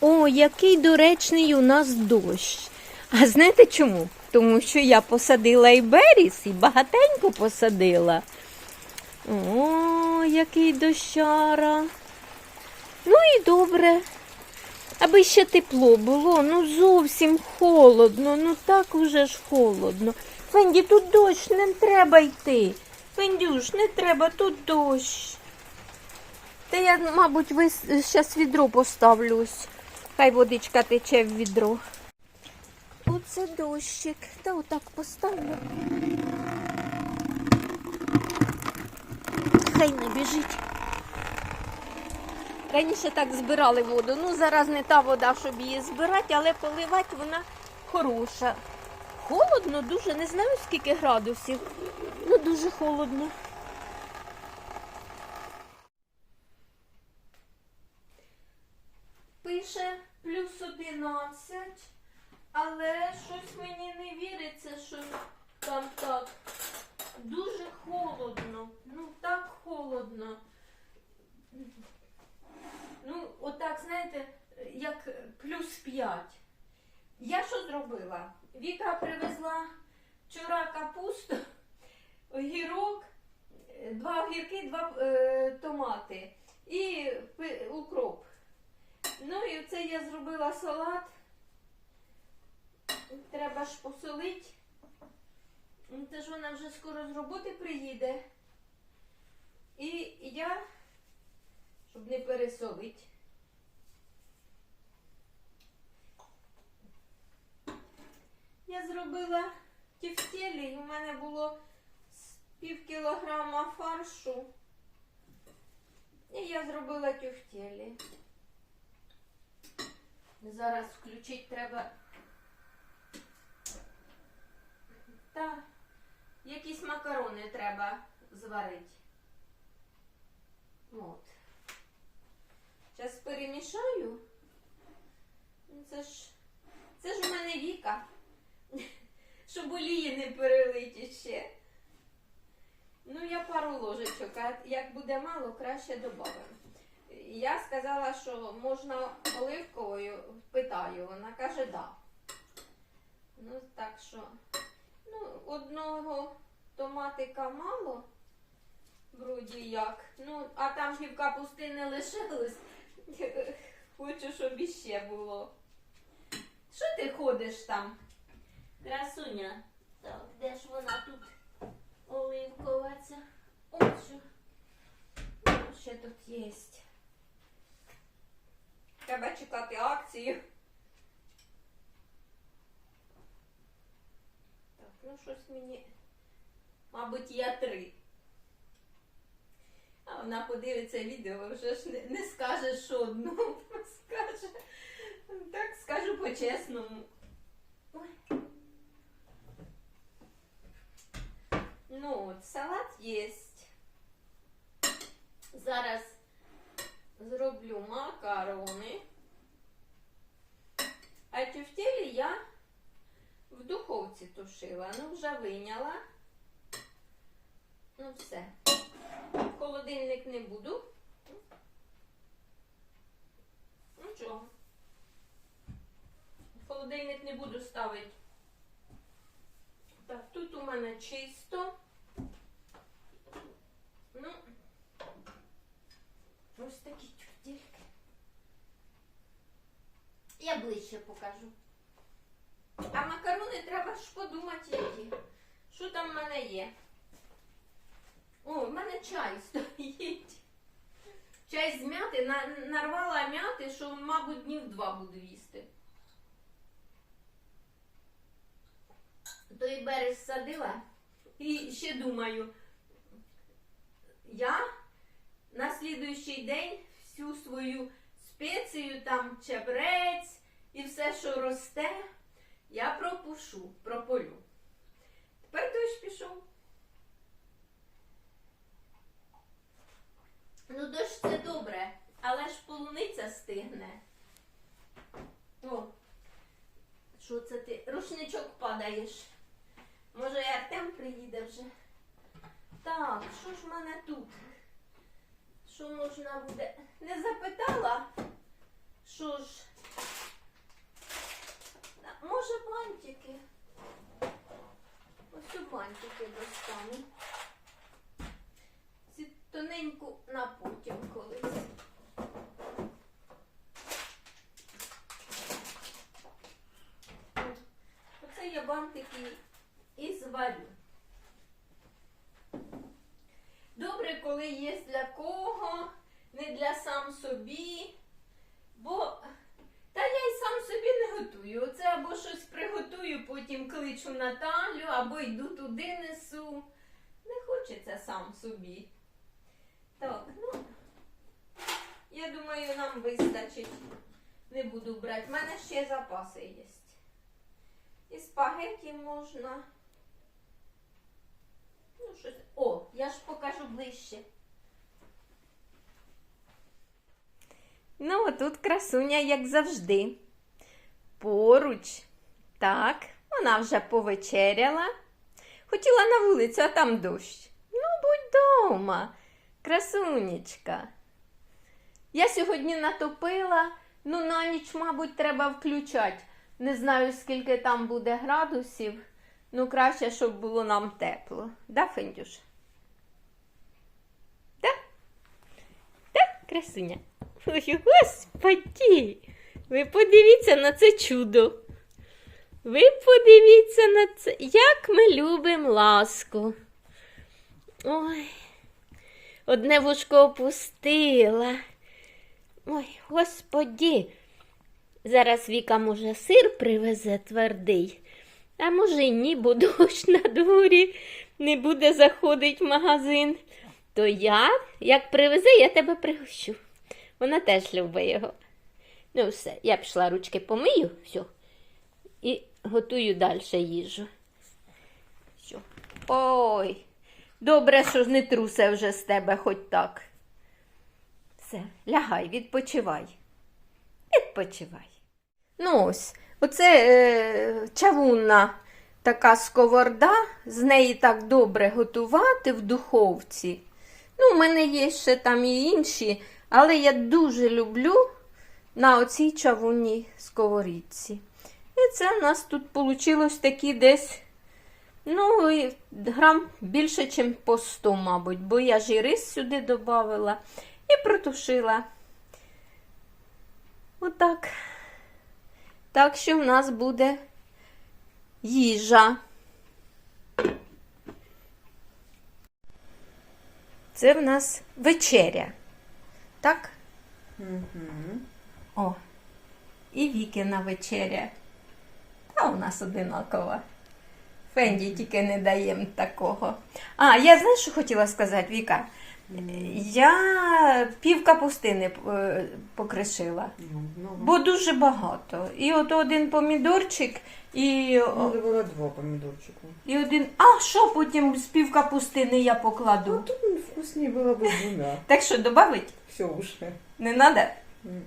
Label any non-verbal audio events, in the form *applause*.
О, який доречний у нас дощ. А знаєте чому? Тому що я посадила і беріс, і багатенько посадила. О, який дощара. Ну і добре. Аби ще тепло було, ну зовсім холодно, ну так уже ж холодно. Фенді, тут дощ, не треба йти. Фендюш, не треба, тут дощ. Та я, мабуть, зараз відро поставлюсь. Хай водичка тече в відро. Оце дощик. Та отак поставлю. Хай не біжить. Раніше так збирали воду. Ну, зараз не та вода, щоб її збирати, але поливати вона хороша. Холодно дуже, не знаю скільки градусів. Ну, дуже холодно. Пише плюс 11, але щось мені не віриться, що там так. Дуже холодно. Ну, так холодно. Ну, отак, знаєте, як плюс 5. Я що зробила? Віка привезла вчора капусту, огірок, два огірки, два е, томати і укроп. Ну і це я зробила салат. Треба ж посолити. Ну, Це ж вона вже скоро з роботи приїде. І я, щоб не пересолити. Я зробила тефтелі, у мене було пів кілограма фаршу. І я зробила тюфтелі. Зараз включити треба. Та якісь макарони треба зварити. От. Зараз перемішаю. Ну, Це ж, це ж у мене Віка. *laughs* Щоб олії не перелиті ще. Ну, я пару ложечок, а як буде мало, краще додамо. Я сказала, що можна оливковою, питаю, вона каже, да. Ну, так що, ну, одного томатика мало, вроді як. Ну, а там пів капусти не лишилось. Хочу, щоб іще було. Що ти ходиш там? Красуня. Так, де ж вона тут оливкова ця? Ось що. Ну, ще тут є. Треба чекати акцію. Ну щось мені. Мабуть, я три. А вона подивиться відео, вже ж не, не скаже, що одну *laughs* скаже. Так скажу по-чесному. Ну, от, салат є. Зараз зроблю макарони. А тюфтелі я в духовці. Ну, вже виняла. Ну, все. В холодильник не буду. Ну, чого? В холодильник не буду ставити. Так, тут у мене чисто. Ну, ось такі тюфтельки. Я ближче покажу. А макарони треба ж подумати, які. Що там в мене є? О, в мене чай *laughs* стоїть. Чай з м'яти. На, нарвала м'яти, що, мабуть, днів два буду їсти. Той берег садила і ще думаю, я на слідуючий день всю свою спецію, там чебрець і все, що росте, я пропушу, прополю. Тепер дощ пішов. Ну, дощ це добре, але ж полуниця стигне. О, що це ти? Рушничок падаєш. Може, і Артем приїде вже. Так, що ж в мене тут? Що можна буде? Не запитала, що ж може бантики? Ось у бантики достану. Ці тоненьку на потім колись. Оце я бантики і зварю. Добре, коли є для кого, не для сам собі, бо та я й сам собі не готую. Оце або щось приготую, потім кличу Наталю, або йду туди несу. Не хочеться сам собі. Так, ну я думаю, нам вистачить. Не буду брати. У мене ще запаси є. І спагеті можна. Ну, щось. О, я ж покажу ближче. Ну, тут красуня, як завжди. Поруч. Так, вона вже повечеряла. Хотіла на вулицю, а там дощ. Ну, будь дома, красунечка. Я сьогодні натопила, ну на ніч, мабуть, треба включати. Не знаю, скільки там буде градусів. Ну, краще, щоб було нам тепло. Да, Фендюш? Да? Да, красуня? Ой, господи! Ви подивіться на це чудо. Ви подивіться на це, як ми любимо ласку. Ой, одне вушко опустила. Ой, господі. Зараз Віка, може, сир привезе твердий, а може й ні, бо дощ на дворі не буде заходить в магазин. То я, як привезе, я тебе пригощу. Вона теж любить його. Ну, все, я пішла ручки помию, все. І готую далі їжу. Все. Ой, добре, що не трусе вже з тебе хоч так. Все, лягай, відпочивай. Відпочивай. Ну ось, оце е, чавунна така сковорода, з неї так добре готувати в духовці. Ну, у мене є ще там і інші, але я дуже люблю на оцій чавунній сковорідці. І це в нас тут вийшло такі десь, ну, грам більше, ніж по 100, мабуть, бо я ж і рис сюди додавала і протушила. Отак. Так що в нас буде їжа. Це в нас вечеря. Так? О, і Вікина вечеря. Та у нас одинакова. Фенді тільки не даємо такого. А, я знаєш, що хотіла сказати, Віка? Я пів капустини е, покришила. Ну, ну, Бо дуже багато. І от один помідорчик, і, о, Надо было два помидорчика. і один. А що потім з пів капустини я Ну, покладу? тут вкуснее было бы двумя. Так що додавить? Все уже. Не треба? Мгм.